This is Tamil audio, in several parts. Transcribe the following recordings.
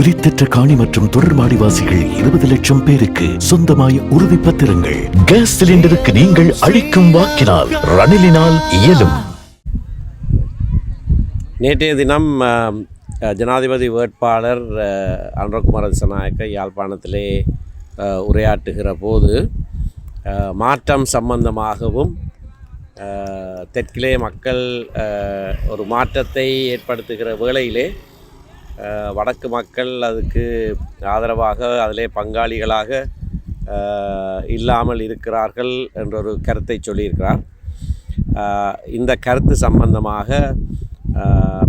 உரித்தற்ற காணி மற்றும் தொடர்பாடிவாசிகள் இருபது லட்சம் பேருக்கு சொந்தமாய் உறுதி பத்திரங்கள். கேஸ் சிலிண்டருக்கு நீங்கள் அளிக்கும் வாக்கினால் ரணிலினால் இயலும். நேற்றைய தினம் ஜனாதிபதி வேட்பாளர் அஹ், அனுரகுமார திசநாயக்க யாழ்ப்பாணத்திலே உரையாற்றுகிற போது மாற்றம் சம்பந்தமாகவும் தெற்கிலே மக்கள் ஒரு மாற்றத்தை ஏற்படுத்துகிற வேளையிலே வடக்கு மக்கள் அதுக்கு ஆதரவாக அதிலே பங்காளிகளாக இல்லாமல் இருக்கிறார்கள் என்ற ஒரு கருத்தை சொல்லியிருக்கிறார். இந்த கருத்து சம்பந்தமாக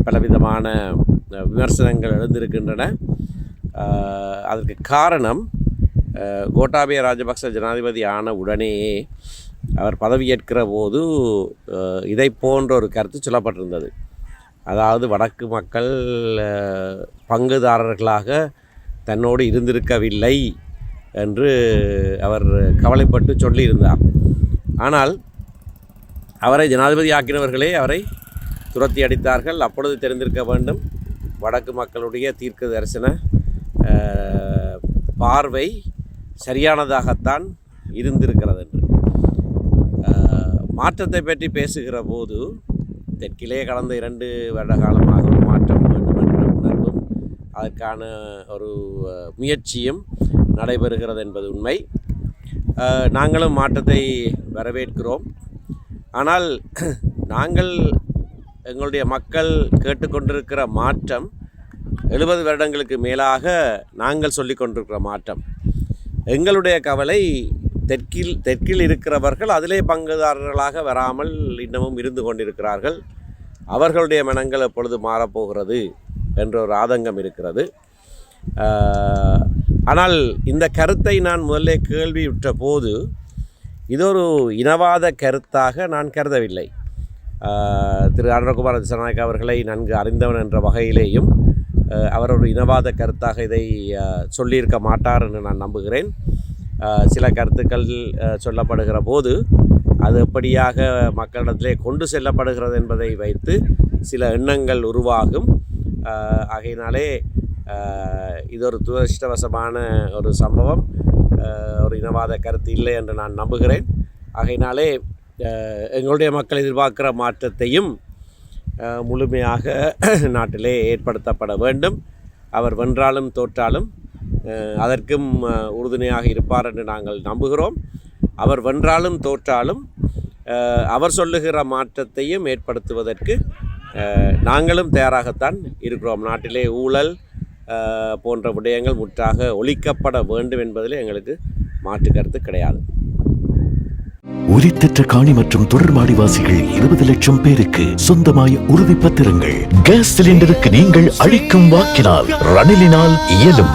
பலவிதமான விமர்சனங்கள் எழுந்திருக்கின்றன. அதற்கு காரணம் கோட்டாபய ராஜபக்ச ஜனாதிபதி ஆன உடனேயே அவர் பதவியேற்கிற போது இதை போன்ற ஒரு கருத்து சொல்லப்பட்டிருந்தது. அதாவது வடக்கு மக்கள் பங்குதாரர்களாக தன்னோடு இருந்திருக்கவில்லை என்று அவர் கவலைப்பட்டு சொல்லியிருந்தார். ஆனால் அவரை ஜனாதிபதி ஆக்கினவர்களே அவரை துரத்தி அடித்தார்கள். அப்பொழுது தெரிந்திருக்க வேண்டும் வடக்கு மக்களுடைய தீர்க்க தரிசன பார்வை சரியானதாகத்தான் இருந்திருக்கிறது என்று மாற்றத்தை பற்றி பேசுகிற போது தெற்கிலே கடந்த இரண்டு வருட காலமாக ஒரு மாற்றம் வேண்டும் என்ற உணர்வும் அதற்கான ஒரு முயற்சியும் நடைபெறுகிறது என்பது உண்மை. நாங்களும் மாற்றத்தை வரவேற்கிறோம். ஆனால் நாங்கள் எங்களுடைய மக்கள் கேட்டுக்கொண்டிருக்கிற மாற்றம் எழுபது வருடங்களுக்கு மேலாக நாங்கள் சொல்லிக் கொண்டிருக்கிற மாற்றம். எங்களுடைய கவலை தெற்கில் தெற்கில் இருக்கிறவர்கள் அதிலே பங்குதாரர்களாக வராமல் இன்னமும் இருந்து கொண்டிருக்கிறார்கள். அவர்களுடைய மனங்கள் எப்பொழுது மாறப்போகிறது என்ற ஒரு ஆதங்கம் இருக்கிறது. ஆனால் இந்த கருத்தை நான் முதல்ல கேள்வியுற்ற போது இது ஒரு இனவாத கருத்தாக நான் கருதவில்லை. திரு அனுரகுமார திசநாயக் அவர்களை நன்கு அறிந்தவன் என்ற வகையிலேயும் அவர் ஒரு இனவாத கருத்தாக இதை சொல்லியிருக்க மாட்டார் என்று நான் நம்புகிறேன். சில கருத்துக்கள் சொல்லப்படுகிற போது அது எப்படியாக மக்களிடத்திலே கொண்டு செல்லப்படுகிறது என்பதை வைத்து சில எண்ணங்கள் உருவாகும். ஆகையினாலே இது ஒரு துரதிருஷ்டவசமான ஒரு சம்பவம். ஒரு இனவாத கருத்து இல்லை என்று நான் நம்புகிறேன். ஆகையினாலே எங்களுடைய மக்கள் எதிர்பார்க்கிற மாற்றத்தையும் முழுமையாக நாட்டிலே ஏற்படுத்தப்பட வேண்டும். அவர் வென்றாலும் தோற்றாலும் அதற்கும் உறுதுணையாக இருப்பார் என்று நாங்கள் நம்புகிறோம். அவர் வென்றாலும் தோற்றாலும் அவர் சொல்லுகிற மாற்றத்தையும் ஏற்படுத்துவதற்கு நாங்களும் தயாராகத்தான் இருக்கிறோம். நாட்டிலே ஊழல் போன்ற விடயங்கள் முற்றாக ஒழிக்கப்பட வேண்டும் என்பதில் எங்களுக்கு மாற்று கருத்து கிடையாது. உரித்தற்ற காணி மற்றும் தொடர்மாடிவாசிகள் இருபது லட்சம் பேருக்கு சொந்தமாய் உறுதி பத்திரங்கள் கேஸ் சிலிண்டருக்கு நீங்கள் அளிக்கும் வாக்கினால் ரணிலினால் இயலும்.